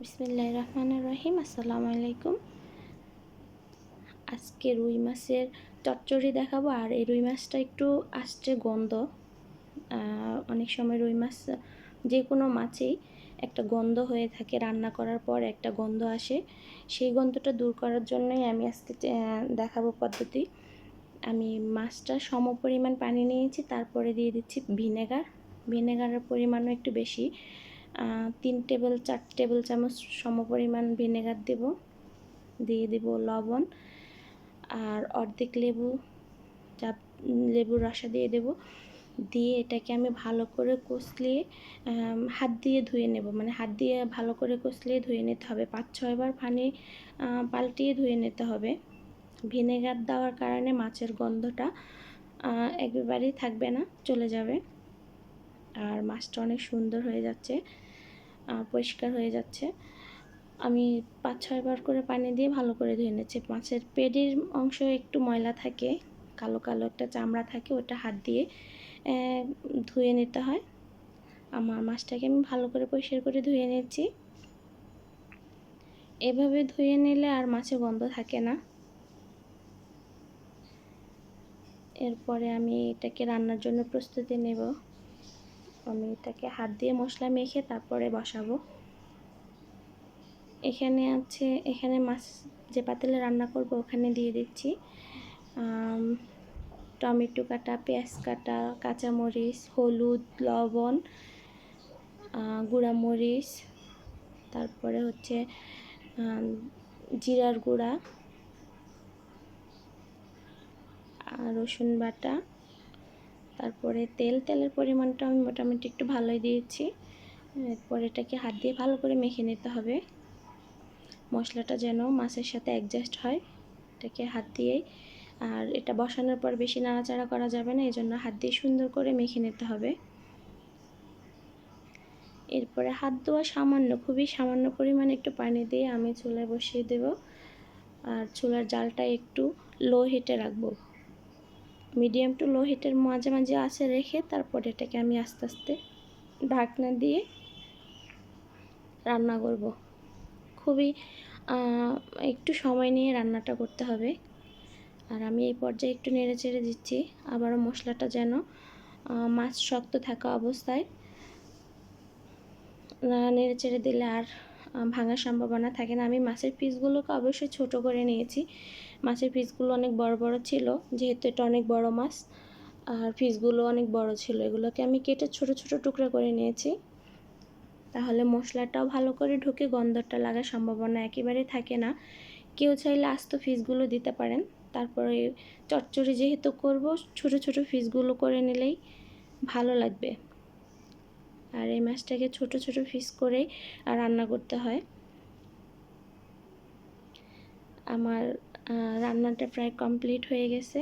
বিসমিল্লাহ রহমান রহিম, আসসালামু আলাইকুম। আজকে রুই মাছের চচ্চড়ি দেখাবো, আর এই রুই মাছটা একটু আসছে গন্ধ। অনেক সময় রুই মাছ যে কোনো মাছেই একটা গন্ধ হয়ে থাকে, রান্না করার পর একটা গন্ধ আসে। সেই গন্ধটা দূর করার জন্যই আমি আজকে দেখাবো পদ্ধতি। আমি মাছটা সম পরিমাণ পানি নিয়েছি, তারপরে দিয়ে দিচ্ছি ভিনেগার। ভিনেগারের পরিমাণও একটু বেশি। তিন টেবিল, চার টেবিল চামচ সম পরিমাণ ভিনেগার দেব। দিয়ে দেব লবণ আর অর্ধেক লেবু, চাপ লেবুর রসা দিয়ে দেব। দিয়ে এটাকে আমি ভালো করে কষলিয়ে হাত দিয়ে ধুয়ে নেব। মানে হাত দিয়ে ভালো করে কষলিয়ে ধুয়ে নিতে হবে। পাঁচ ছয়বার পানি পাল্টিয়ে ধুয়ে নিতে হবে। ভিনেগার দেওয়ার কারণে মাছের গন্ধটা একেবারেই থাকবে না, চলে যাবে। আর মাছটা অনেক সুন্দর হয়ে যাচ্ছে পরিষ্কার হয়ে যাচ্ছে। আমি পাঁচ ছয়বার করে পানি দিয়ে ভালো করে ধুয়ে নিচ্ছি। মাছের পেডির অংশ একটু ময়লা থাকে, কালো কালো একটা চামড়া থাকে, ওটা হাত দিয়ে ধুয়ে নিতে হয়। আমার মাছটাকে আমি ভালো করে পরিষ্কার করে ধুয়ে নিচ্ছি। এভাবে ধুয়ে নিলে আর মাছে গন্ধ থাকে না। এরপরে আমি এটাকে রান্নার জন্য প্রস্তুতি নেব। আমি এটাকে হাত দিয়ে মশলা মেখে তারপরে বসাবো। এখানে আছে, এখানে মাছ যে পাতিলে রান্না করব ওখানে দিয়ে দিচ্ছি। টমেটো কাটা, পেঁয়াজ কাটা, কাঁচামরিচ, হলুদ, লবণ গুঁড়ামরিচ, তারপরে হচ্ছে জিরার গুঁড়া রসুন বাটা তারপরে তেল, তেলের পরিমাণটা আমি মোটামুটি একটু ভালোই দিয়েছি। এরপর এটাকে হাত দিয়ে ভালো করে মেখে নিতে হবে। মশলাটা যেন মাছের সাথে অ্যাডজাস্ট হয়, এটাকে হাত দিয়েই। আর এটা বসানোর পর বেশি নাড়াচাড়া করা যাবে না এই জন্য হাত দিয়ে সুন্দর করে মেখে নিতে হবে। এরপরে হাত ধোয়া সামান্য, খুবই সামান্য পরিমাণে একটু পানি দিয়ে আমি চুলায় বসিয়ে দেব। আর চুলার জালটা একটু লো হিটে রাখব। মিডিয়াম টু লো হিটের মাঝে মাঝে আসে রেখে তারপর এটাকে আমি আস্তে আস্তে ঢাকনা দিয়ে রান্না করব। খুবই একটু সময় নিয়ে রান্নাটা করতে হবে। আর আমি এই পর্যায়ে একটু নেড়ে চেড়ে দিচ্ছি। আবারও মশলাটা যেন মাছ শক্ত থাকা অবস্থায়। নেড়ে চেড়ে দিলে আর ভাঙার সম্ভাবনা থাকে না। আমি মাছের পিসগুলোকে অবশ্যই ছোট করে নিয়েছি। মাছের পিসগুলো অনেক বড় বড় ছিল, যেহেতু এটা অনেক বড় মাছ। আর পিসগুলো অনেক বড় ছিল। এগুলোকে আমি কেটে ছোট ছোট টুকরা করে নিয়েছি। তাহলে মশলাটাও ভালো করে ঢুকে গন্ধটা লাগার সম্ভাবনা একেবারে থাকে না। কেউ চাইলে আস্ত ফিসগুলো দিতে পারেন। তারপরে চচ্চড়ি যেহেতু করব, ছোট ছোট ফিসগুলো করে নিলেই ভালো লাগবে। আর এই মাছটাকে ছোট ছোট ফিস করেই রান্না করতে হয়। আমার রান্নাটা প্রায় কমপ্লিট হয়ে গেছে।